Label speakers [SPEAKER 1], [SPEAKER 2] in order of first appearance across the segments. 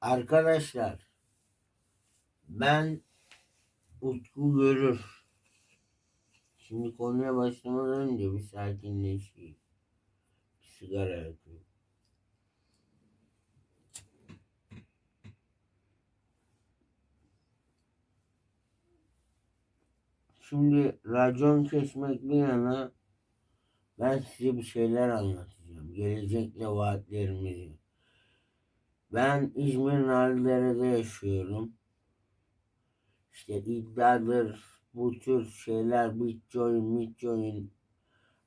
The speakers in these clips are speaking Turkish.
[SPEAKER 1] Arkadaşlar ben Utku Görür. Şimdi konuya başlamadan önce bir sakinleşeyim. Bir sigara yakayım. Şimdi racon kesmek bir yana ben size bir şeyler anlatacağım. Gelecekle vaatlerimizi. Ben İzmir Narlıdere'de yaşıyorum. İşte iddiadır, bu tür şeyler, bitcoin, bitcoin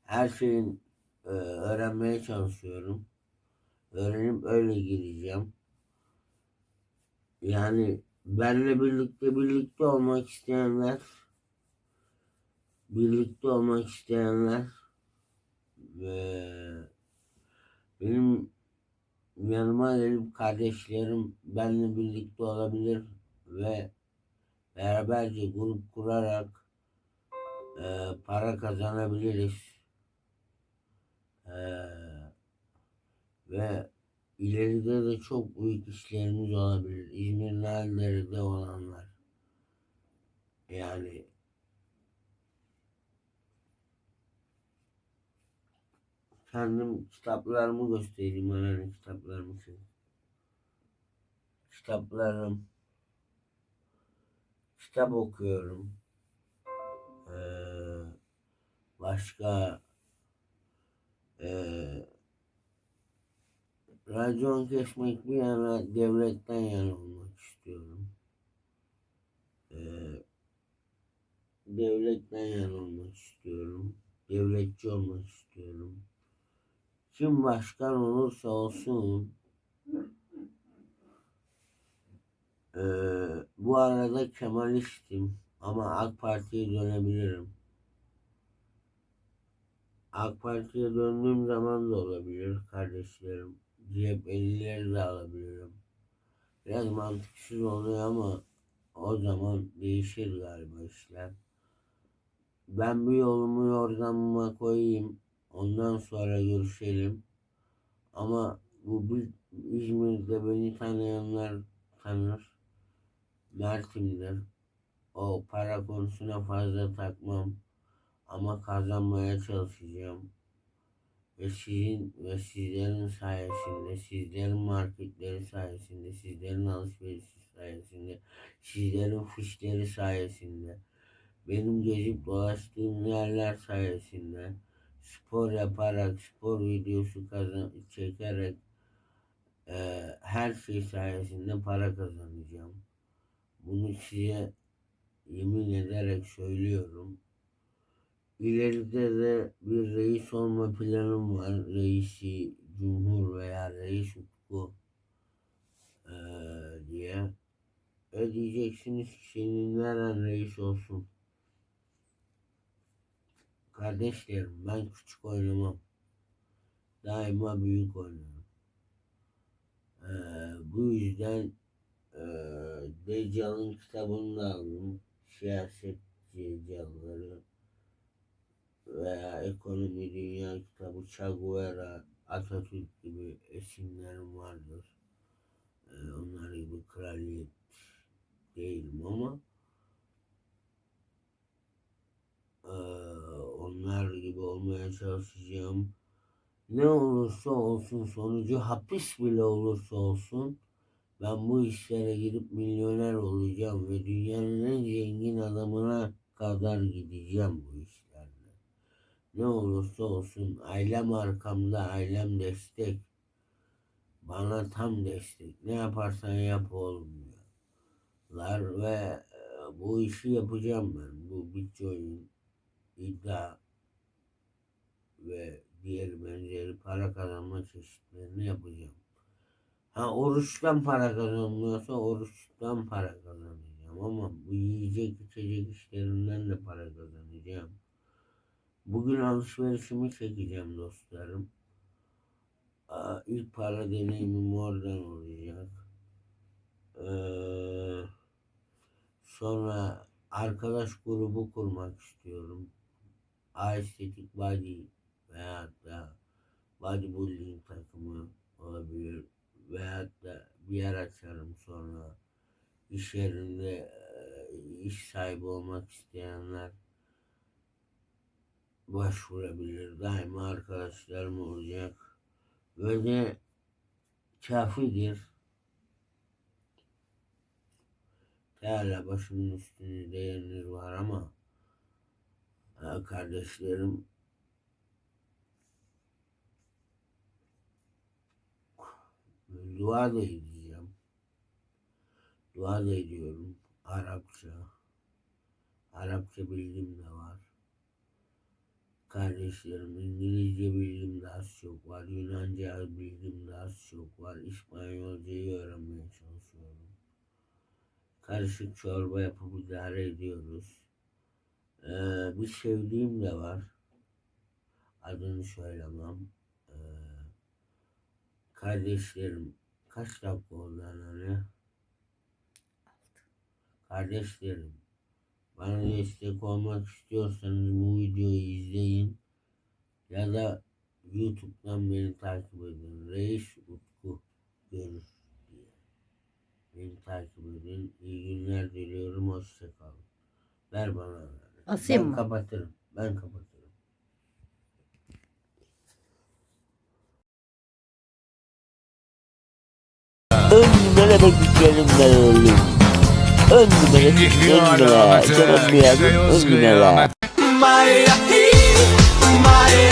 [SPEAKER 1] her şeyin e, öğrenmeye çalışıyorum. Öğrenip öyle gireceğim. Yani benle birlikte birlikte olmak isteyenler birlikte olmak isteyenler ve benim yanıma gelip kardeşlerim benimle birlikte olabilir ve beraberce grup kurarak e, para kazanabiliriz. E, ve ileride de çok büyük işlerimiz olabilir. İzmir Naldere'de olanlar. Yani kendim kitaplarımı göstereyim önemli kitaplarımı size. Kitaplarım kitap okuyorum. Ee, başka ee, racon kesmek bir yana devletten yana olmak istiyorum. Ee, devletten yana olmak istiyorum. Devletçi olmak istiyorum. Kim başkan olursa olsun ee, bu arada Kemalistim ama AK Parti'ye dönebilirim. AK Parti'ye döndüğüm zaman da olabilir kardeşlerim. CHP'lileri de alabilirim. Biraz mantıksız oluyor ama o zaman değişir galiba işler. Ben bir yolumu yordamıma koyayım. Ondan sonra görüşelim. Ama bu İzmir'de beni tanıyanlar tanır. Mert'imdir. O para konusuna fazla takmam. Ama kazanmaya çalışacağım. Ve sizin ve sizlerin sayesinde, sizlerin marketleri sayesinde, sizlerin alışverişi sayesinde, sizlerin fişleri sayesinde, benim gezip dolaştığım yerler sayesinde, spor yaparak, spor videosu kazan çekerek, e, her şey sayesinde para kazanacağım. Bunu size yemin ederek söylüyorum. İleride de bir reis olma planım var. Reisi Cumhur veya Reis Utku ee, diye. Ödeyeceksiniz ki senin veren reis olsun. Kardeşlerim ben küçük oynamam. Daima büyük oynarım. Ee, bu yüzden e, Deccal'ın kitabını da aldım. Siyaset Deccal'ları veya ekonomi dünya kitabı Che Guevara, Atatürk gibi esinlerim vardır. Ee, onlar gibi kraliyet değilim ama onlar gibi olmaya çalışacağım. Ne olursa olsun sonucu hapis bile olursa olsun ben bu işlere girip milyoner olacağım ve dünyanın en zengin adamına kadar gideceğim bu işlerle. Ne olursa olsun ailem arkamda, ailem destek. Bana tam destek. Ne yaparsan yap oğlum diyorlar ve bu işi yapacağım ben. Bu Bitcoin iddia ve diğer benzeri para kazanma çeşitlerini yapacağım. Ha oruçtan para kazanmıyorsa oruçtan para kazanacağım ama bu yiyecek içecek işlerinden de para kazanacağım. Bugün alışverişimi çekeceğim dostlarım. Aa, ilk para deneyimim oradan olacak. Ee, sonra arkadaş grubu kurmak istiyorum. Aesthetic Body veyahut da bodybuilding takımı olabilir veyahut da bir yer açarım sonra. İş yerinde iş sahibi olmak isteyenler başvurabilir. Daima arkadaşlarım olacak. Ve de kafidir. Değerle başımın üstünde yeriniz var ama kardeşlerim dua da edeceğim. Dua da ediyorum. Arapça. Arapça bilgim de var. Kardeşlerim İngilizce bilgim de az çok var. Yunanca bilgim de az çok var. İspanyolcayı öğrenmeye çalışıyorum. Karışık çorba yapıp idare ediyoruz. Ee, bir sevdiğim de var. Adını söylemem. Ee, kardeşlerim kaç dakika oldu anne? Kardeşlerim bana destek olmak istiyorsanız bu videoyu izleyin ya da YouTube'dan beni takip edin. Reis Utku görür diye. Beni takip edin. İyi günler diliyorum. Hoşçakalın. Ver bana.
[SPEAKER 2] Asayım
[SPEAKER 1] ben
[SPEAKER 2] mı?
[SPEAKER 1] kapatırım. Ben kapatırım.
[SPEAKER 3] Ön numara bakışlarım ben oğlum. Ön numara, ön numara. Canım duyarım, ön numara.
[SPEAKER 4] Girl,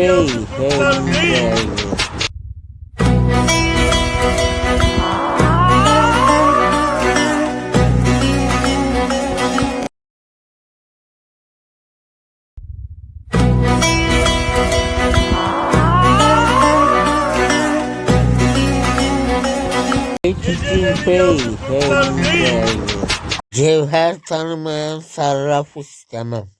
[SPEAKER 3] hey, hey. Cevher tanımayan sarraf istemem.